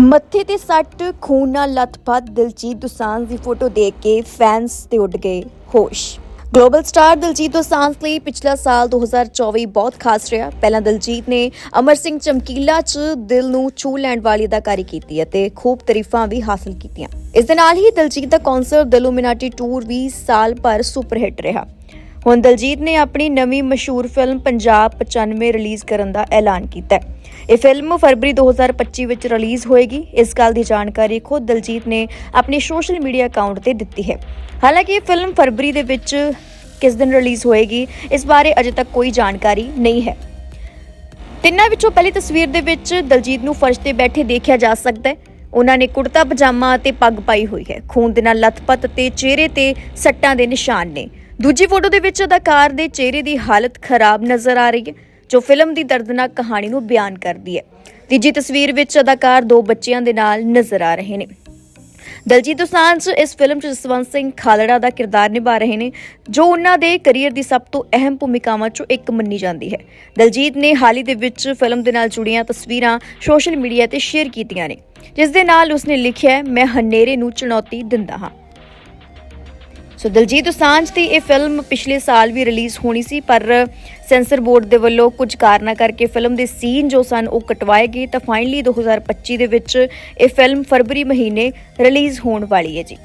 ਮੱਥੇ ਤੇ ਸੱਟ, ਖੂਨ ਨਾਲ ਲੱਥਪੱਥ ਦਿਲਜੀਤ ਦੋਸਾਂਝ ਦੀ ਫੋਟੋ ਦੇਖ ਕੇ ਫੈਨਸ ਤੇ ਉੱਡ ਗਏ ਹੋਸ਼। ਗਲੋਬਲ ਸਟਾਰ ਦਿਲਜੀਤ ਦੋਸਾਂਝ ਲਈ ਪਿਛਲਾ ਸਾਲ 2024 ਬਹੁਤ ਖਾਸ ਰਿਹਾ। ਪਹਿਲਾਂ ਦਿਲਜੀਤ ਨੇ ਅਮਰ ਸਿੰਘ ਚਮਕੀਲਾ 'ਚ ਦਿਲ ਨੂੰ ਛੂ ਲੈਣ ਵਾਲੀ ਅਦਾਕਾਰੀ ਕੀਤੀ ਅਤੇ ਖੂਬ ਤਾਰੀਫਾਂ ਵੀ ਹਾਸਲ ਕੀਤੀਆਂ। ਇਸ ਦੇ ਨਾਲ ਹੀ ਦਿਲਜੀਤ ਦਾ ਕਨਸਰਟ ਦਿਲੂਮਿਨਾਟੀ ਟੂਰ ਵੀ ਸਾਲ ਭਰ ਸੁਪਰ ਹਿੱਟ ਰਿਹਾ। ਹੁਣ ਦਲਜੀਤ ਨੇ ਆਪਣੀ ਨਵੀਂ ਮਸ਼ਹੂਰ ਫਿਲਮ ਪੰਜਾਬ 95 ਰਿਲੀਜ਼ ਕਰਨ ਦਾ ਐਲਾਨ ਕੀਤਾ ਹੈ। ਇਹ ਫਿਲਮ ਫਰਵਰੀ 2025 ਵਿੱਚ ਰਿਲੀਜ਼ ਹੋਏਗੀ। ਇਸ ਗੱਲ ਦੀ ਜਾਣਕਾਰੀ ਖੁਦ ਦਲਜੀਤ ਨੇ ਆਪਣੇ ਸੋਸ਼ਲ ਮੀਡੀਆ ਅਕਾਊਂਟ ਤੇ ਦਿੱਤੀ ਹੈ। ਹਾਲਾਂਕਿ ਇਹ ਫਿਲਮ ਫਰਵਰੀ ਦੇ ਵਿੱਚ ਕਿਸ ਦਿਨ ਰਿਲੀਜ਼ ਹੋਏਗੀ, ਇਸ ਬਾਰੇ ਅਜੇ ਤੱਕ ਕੋਈ ਜਾਣਕਾਰੀ ਨਹੀਂ ਹੈ। ਤਿੰਨਾਂ ਵਿੱਚੋਂ ਪਹਿਲੀ ਤਸਵੀਰ ਦੇ ਵਿੱਚ ਦਲਜੀਤ ਨੂੰ ਫਰਸ਼ ਤੇ ਬੈਠੇ ਦੇਖਿਆ ਜਾ ਸਕਦਾ ਹੈ। ਉਹਨਾਂ ਨੇ ਕੁੜਤਾ ਪਜਾਮਾ ਅਤੇ ਪੱਗ ਪਾਈ ਹੋਈ ਹੈ। ਖੂਨ ਦੇ ਨਾਲ ਲੱਥਪੱਥ ਤੇ ਚਿਹਰੇ ਤੇ ਸੱਟਾਂ ਦੇ ਨਿਸ਼ਾਨ ਨੇ। ਦੂਜੀ ਫੋਟੋ ਦੇ ਵਿੱਚ ਅਦਾਕਾਰ ਦੇ ਚਿਹਰੇ ਦੀ ਹਾਲਤ ਖਰਾਬ ਨਜ਼ਰ ਆ ਰਹੀ ਹੈ, ਜੋ ਫਿਲਮ ਦੀ ਦਰਦਨਾਕ ਕਹਾਣੀ ਨੂੰ ਬਿਆਨ ਕਰਦੀ ਹੈ। ਤੀਜੀ ਤਸਵੀਰ ਵਿੱਚ ਅਦਾਕਾਰ ਦੋ ਬੱਚਿਆਂ ਦੇ ਨਾਲ ਨਜ਼ਰ ਆ ਰਹੇ ਨੇ। ਦਲਜੀਤ ਦੋਸਾਂਝ ਇਸ ਫਿਲਮ 'ਚ ਜਸਵੰਤ ਸਿੰਘ ਖਾਲੜਾ ਦਾ ਕਿਰਦਾਰ ਨਿਭਾ ਰਹੇ ਨੇ, ਜੋ ਉਹਨਾਂ ਦੇ ਕੈਰੀਅਰ ਦੀ ਸਭ ਤੋਂ ਅਹਿਮ ਭੂਮਿਕਾਵਾਂ 'ਚੋਂ ਇੱਕ ਮੰਨੀ ਜਾਂਦੀ ਹੈ। ਦਲਜੀਤ ਨੇ ਹਾਲ ਹੀ ਦੇ ਵਿੱਚ ਫਿਲਮ ਦੇ ਨਾਲ ਜੁੜੀਆਂ ਤਸਵੀਰਾਂ ਸੋਸ਼ਲ ਮੀਡੀਆ ਤੇ ਸ਼ੇਅਰ ਕੀਤੀਆਂ ਨੇ, ਜਿਸ ਦੇ ਨਾਲ ਉਸਨੇ ਲਿਖਿਆ ਮੈਂ ਹਨੇਰੇ ਨੂੰ ਚੁਣੌਤੀ ਦਿੰਦਾ ਹਾਂ। ਸੋ ਦਲਜੀਤ ਦੋਸਾਂਝ ਦੀ ਇਹ ਫਿਲਮ ਪਿਛਲੇ ਸਾਲ ਵੀ ਰਿਲੀਜ਼ ਹੋਣੀ ਸੀ, ਪਰ ਸੈਂਸਰ ਬੋਰਡ ਦੇ ਵੱਲੋਂ ਕੁਝ ਕਾਰਨਾਂ ਕਰਕੇ ਫਿਲਮ ਦੇ ਸੀਨ ਜੋ ਸਨ ਉਹ ਕਟਵਾਏ ਗਏ। ਤਾਂ ਫਾਈਨਲੀ 2025 ਦੇ ਵਿੱਚ ਇਹ ਫਿਲਮ ਫਰਵਰੀ ਮਹੀਨੇ ਰਿਲੀਜ਼ ਹੋਣ ਵਾਲੀ ਹੈ ਜੀ।